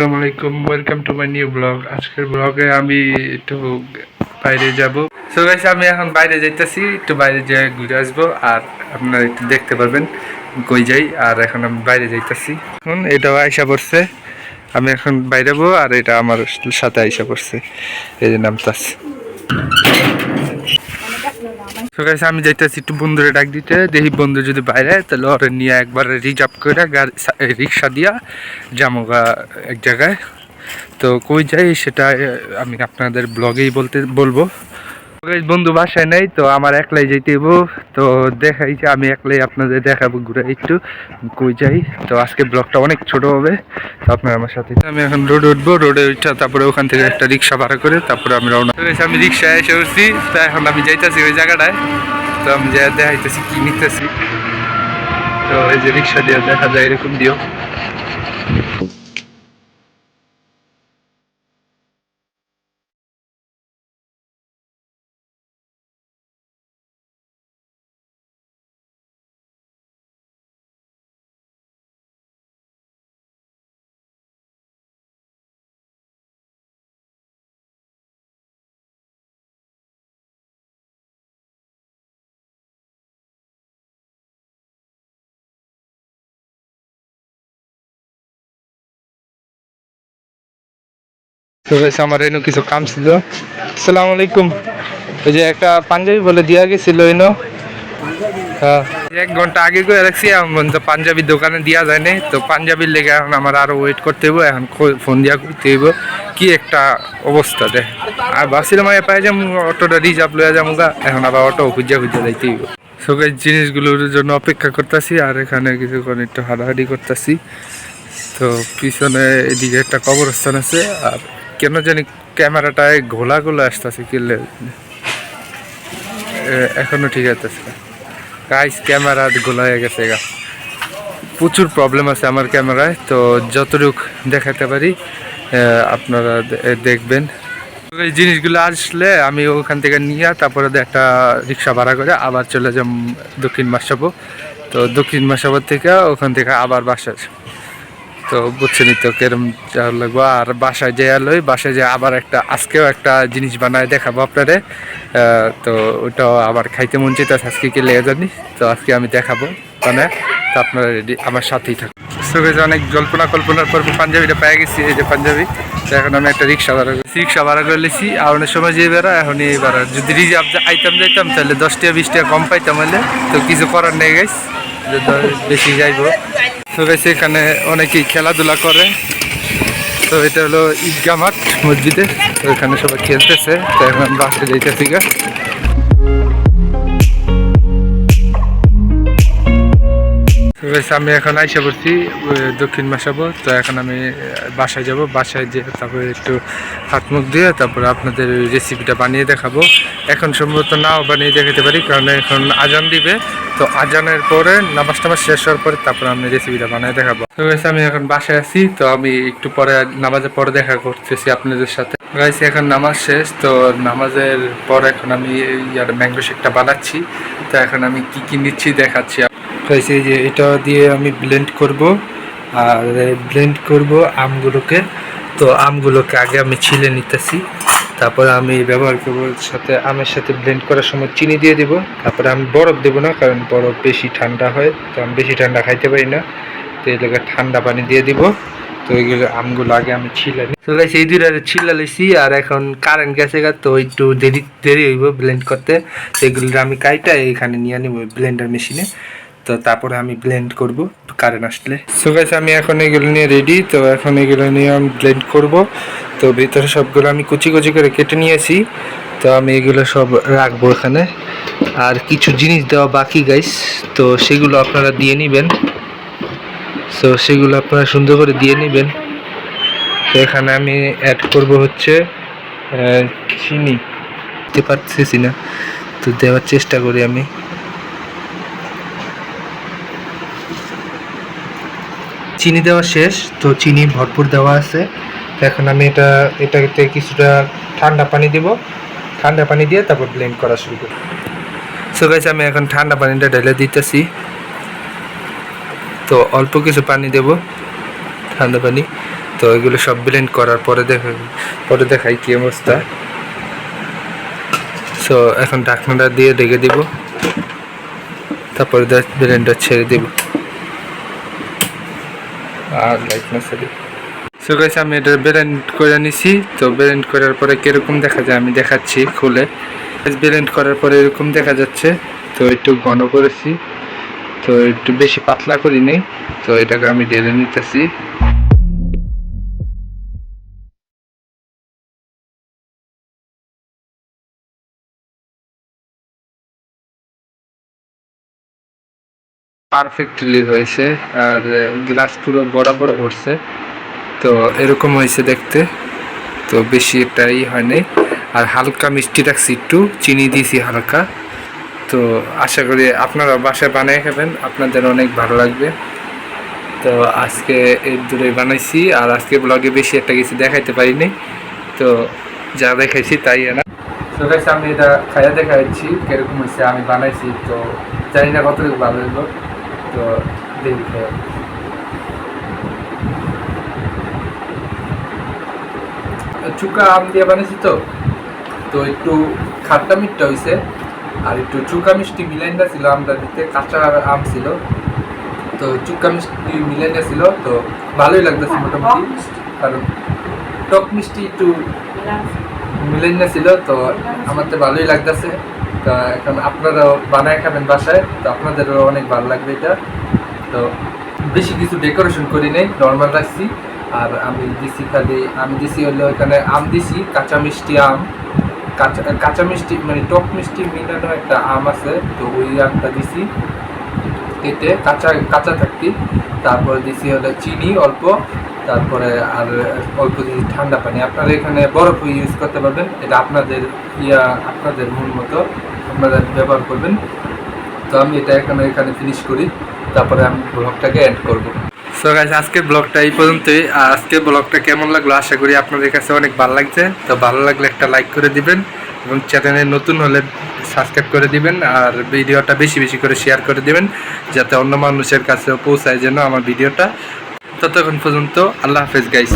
আসসালামু আলাইকুম welcome to my new vlog আজকের ব্লগে আমি একটু বাইরে যাব। সো গাইস আমি এখন বাইরে যাইতেছি, একটু বাইরে যেয়ে ঘুরে আসব, আর আপনারা একটু দেখতে পারবেন, কই যাই, আর এখন আমি বাইরে যাইতেছি। এখন এটাও আইসা পড়ছে, আমি এখন বাইরে যাব, আর এটা আমার সাথে আইসা পড়ছে, এই যে নামতাছে। তো আমি যাইতেছি একটু বন্ধুরে ডাক দিতে। দেখি বন্ধু যদি বাইরে, তাহলে ওরে নিয়ে একবার রিজার্ভ করে গাড়ি রিক্সা দিয়া জামোগা এক জায়গায়। তো কই যাই, সেটা আমি আপনাদের ব্লগেই বলতে বলব। বন্ধু বাসায় নেই, তো আমার একলাই হইব। তো দেখাই আমি একলাই আপনাদের দেখাবো ঘুরে একটু, কই যাই। তো আজকে ব্লগটা অনেক ছোট হবে, তো আপনার আমার সাথে আমি এখন রোডে উঠবো, রোডে উঠা, তারপরে ওখান থেকে একটা রিক্সা ভাড়া করে, তারপরে আমি রওনা আমি রিক্সায় এসে উঠছি, তো এখন আমি যাইতেছি ওই জায়গাটায়। তো আমি যা দেখাইতেছি, কি নিতেছি। তো এই যে রিক্সা দিয়ে দেখা যায় এরকম দিও তো আমার এনে কিছু কাম ছিল। আসসালামু আলাইকুম। ওই যে একটা পাঞ্জাবি বলে দিয়া গেছিল এনো হ্যাঁ। এক ঘণ্টা আগে করে রাখছি এখন তো পাঞ্জাবি দোকানে দিয়া যায় নাই। তো পাঞ্জাবির লেগে এখন আমার আরও ওয়েট করতে হইব, এখন ফোন দিয়া করতে হইব, কি একটা অবস্থা দেখ আর বাসির মায়ে পাই যাম, অটোটা রিজার্ভ লয়ে যাব গা এখন আবার অটো খুঁজা খুঁজা যাইতে হইব। সবাই জিনিসগুলোর জন্য অপেক্ষা করতেছি, আর এখানে কিছুক্ষণ একটু হাঁটাহাঁটি করতেছি। তো পিছনে এদিকে একটা কবরস্থান আছে, আর কেন জানি ক্যামেরাটায় ঘোলা ঘোলা আসতেছে কিনলে এখনও ঠিক আছে গাইস ক্যামেরা গোলা হয়ে গেছে গা। প্রচুর প্রবলেম আছে আমার ক্যামেরায়, তো যতটুক দেখাতে পারি আপনারা দেখবেন। এই জিনিসগুলো আসলে আমি ওখান থেকে নিয়ে তারপরে একটা রিক্সা ভাড়া করে আবার চলে যাব দক্ষিণ মাসাবো তো দক্ষিণ মাসাবো থেকে ওখান থেকে আবার বাসা তো বুঝছেনই তো কেরম লাগবো। আর বাসায় যে লই বাসায় যে আবার একটা আজকেও একটা জিনিস বানায় দেখাবো আপনারে। তো ওটাও আবার খাইতে মন চাইতেছে আজকে কি লেগে জানি তো আজকে আমি দেখাবো মানে তো আপনারা রেডি আমার সাথেই থাকুন। guys, অনেক জল্পনা কল্পনার পর পাঞ্জাবিটা পেয়ে গেছি এই যে পাঞ্জাবি। তো এখন আমি একটা রিক্সা ভাড়া করেছি রিক্সা ভাড়া করে লেছি আর অনেক সময় যে বেড়া এখন এই বেড়া যদি রিজার্ভ আইতাম যাইতাম তাহলে দশ টাকা বিশ টাকা কম পাইতাম হলে। তো কিছু করার নেই দ- বেশি যাইব। তো সেখানে এখানে অনেকেই খেলাধুলা করে। তো এটা হলো ঈদগা মাঠ মসজিদে। তো এখানে সবাই খেলতেছে। তো এখন বাসে যাইতেছি আমি এখন আইসা পড়ছি দক্ষিণ মাসাবো তো এখন আমি বাসায় যাব, বাসায় যে তারপরে একটু হাত মুখ দিয়ে তারপরে আপনাদের রেসিপিটা বানিয়ে দেখাবো। এখন সম্ভবত নাও বানিয়ে দেখাতে পারি, কারণ এখন আজান দিবে, তো আজানের পরে নামাজ টামাজ শেষ হওয়ার পরে তারপরে আমি রেসিপিটা বানিয়ে দেখাবো। তো আমি এখন বাসায় আছি, তো আমি একটু পরে নামাজের পরে দেখা করতেছি আপনাদের সাথে। গাইস এখন নামাজ শেষ, তো নামাজের পর এখন আমি ইয়ার ম্যাঙ্গো শেকটা বানাচ্ছি, তো এখন আমি কি কি নিচ্ছি দেখাচ্ছি গাইস এই যে এটা দিয়ে আমি ব্লেন্ড করব, আর ব্লেন্ড করব আমগুলোকে। তো আমগুলোকে আগে আমি ছিলে নিতেছি, তারপর আমি ব্যবহার করব সাথে আমের সাথে ব্লেন্ড করার সময় চিনি দিয়ে দিব। তারপরে আমি বরফ দেবো না, কারণ বরফ বেশি ঠান্ডা হয়, তো আমি বেশি ঠান্ডা খাইতে পারি না। তো এই লোকের ঠান্ডা পানি দিয়ে দিব। তো এইগুলো আমগুলো আগে আমি ছিলা তো গাইস এই দুইটা ছিলা লইছি, আর এখন কারেন্ট গেছে গা, তো একটু দেরি দেরি হইব ব্লেন্ড করতে। তো এগুলো আমি কাইটা এখানে নিয়ে নিব ব্লেন্ডার মেশিনে তো তারপরে আমি ব্লেন্ড করব কারেন্ট আসলে। সো গাইস আমি এখন এগুলো নিয়ে রেডি তো এখন এগুলো নিয়ে আমি ব্লেন্ড করব। তো ভিতরে সবগুলো আমি কুচি কুচি করে কেটে নিয়েছি। তো আমি এগুলো সব রাখব এখানে। আর কিছু জিনিস দেওয়া বাকি গাইস তো সেগুলো আপনারা দিয়ে নেবেন। তো সেগুলো আপনারা সুন্দর করে দিয়ে নেবেন। তো এখানে আমি অ্যাড করব হচ্ছে চিনি। দিতে পারতেছি না। তো দেওয়ার চেষ্টা করি আমি। চিনি দেওয়া শেষ, তো চিনি ভরপুর দেওয়া আছে। এখন আমি এটা, এটাতে কিছুটা ঠান্ডা পানি দেব। ঠান্ডা পানি দিয়ে তারপর ব্লেন্ড করা শুরু করব। সো গাইস আমি এখন ঠান্ডা পানিটা ঢেলে দিতেছি। তো অল্প কিছু পানি দেব, ঠান্ডা পানি। তো এগুলো সব ব্লেন্ড করার পরে দেখা, পরে দেখাই কি অবস্থা। সো এখন ঢাকনাটা দিয়ে ঢেকে দিব। তারপরে ব্লেন্ডটা ছেড়ে দিব। আর লাইট মাসালি সো গাইস আমি এটা ব্লেন্ড করে নিছি। তো ব্লেন্ড করার পরে কীরকম দেখা যায় আমি দেখাচ্ছি খুলে। ব্লেন্ড করার পরে এরকম দেখা যাচ্ছে। তো একটু ঘন করেছি। তো একটু বেশি পাতলা করি নেই। তো এটাকে আমি ঢেলে নিতেছি। পারফেক্টলি হয়েছে, আর গ্লাস পুরো বরাবর পড়ছে তো এরকম হয়েছে দেখতে। তো বেশি এটাই হয়নি। আর হালকা মিষ্টি রাখছি একটু, চিনি দিয়েছি হালকা। তো আশা করি আপনারা বাসায় বানিয়ে খাবেন, আপনাদের অনেক ভালো লাগবে। তো আজকে এর দূরে বানাইছি, আর আজকে ব্লগে বেশি একটা কিছু দেখাইতে পারিনি। তো যা দেখাইছি তাই না তো আমি এটা খাইয়া দেখাচ্ছি কীরকম হয়েছে আমি বানাইছি, তো জানি না কতটুকু ভালো হলো তো দেখি খাইয়া। চুকা আম দিয়ে বানিয়েছি তো। তো একটু খাট্টা মিটটা হয়েছে আর একটু চুকা মিষ্টি মিলাইনটা ছিল আমরা দিতে কাঁচা আম ছিল। তো চুকা মিষ্টি মিলাইনটা ছিল তো ভালোই লাগতেছে মোটামুটি। কারণ টক মিষ্টি একটু মিলাইনটা ছিল। তো আমার তো ভালোই লাগতেছে। তো এখন আপনারাও বানায় খাবেন বাসায়, তো আপনাদেরও অনেক ভালো লাগবে এটা। তো বেশি কিছু ডেকোরেশন করি নাই নর্মাল রাখছি। আর আমি দিছি খালি, আমি দিছি হলো এখানে আম দিছি, কাঁচা মিষ্টি আম। কাঁচা কাঁচা মিষ্টি মানে টক মিষ্টি মিলানো একটা আম আছে, তো ওই আমটা দিছি। কেটে কাঁচা কাঁচা থাকতি। তারপরে দিছি হলো চিনি অল্প, তারপরে আর অল্প দিছি ঠান্ডা পানি। আপনারা এখানে বরফ ইউজ করতে পারবেন, এটা আপনাদের ইয়া, আপনাদের মন মতো। আপনারা ব্যবহার করবেন। তো আমি এটা এখানে এখানে ফিনিশ করি। তারপরে আমি ব্লগটাকে অ্যাড করব। সো গাইস আজকের ব্লগটা এই পর্যন্তই। আর আজকের ব্লগটা কেমন লাগল আশা করি আপনাদের কাছে অনেক ভালো লাগছে। তো ভালো লাগলে একটা লাইক করে দিবেন এবং চ্যানেলে নতুন হলে সাবস্ক্রাইব করে দিবেন আর ভিডিওটা বেশি বেশি করে শেয়ার করে দিবেন, যাতে অন্য মানুষের কাছেও পৌঁছায় যেন আমার ভিডিওটা। ততক্ষণ পর্যন্ত আল্লাহ হাফেজ গাইস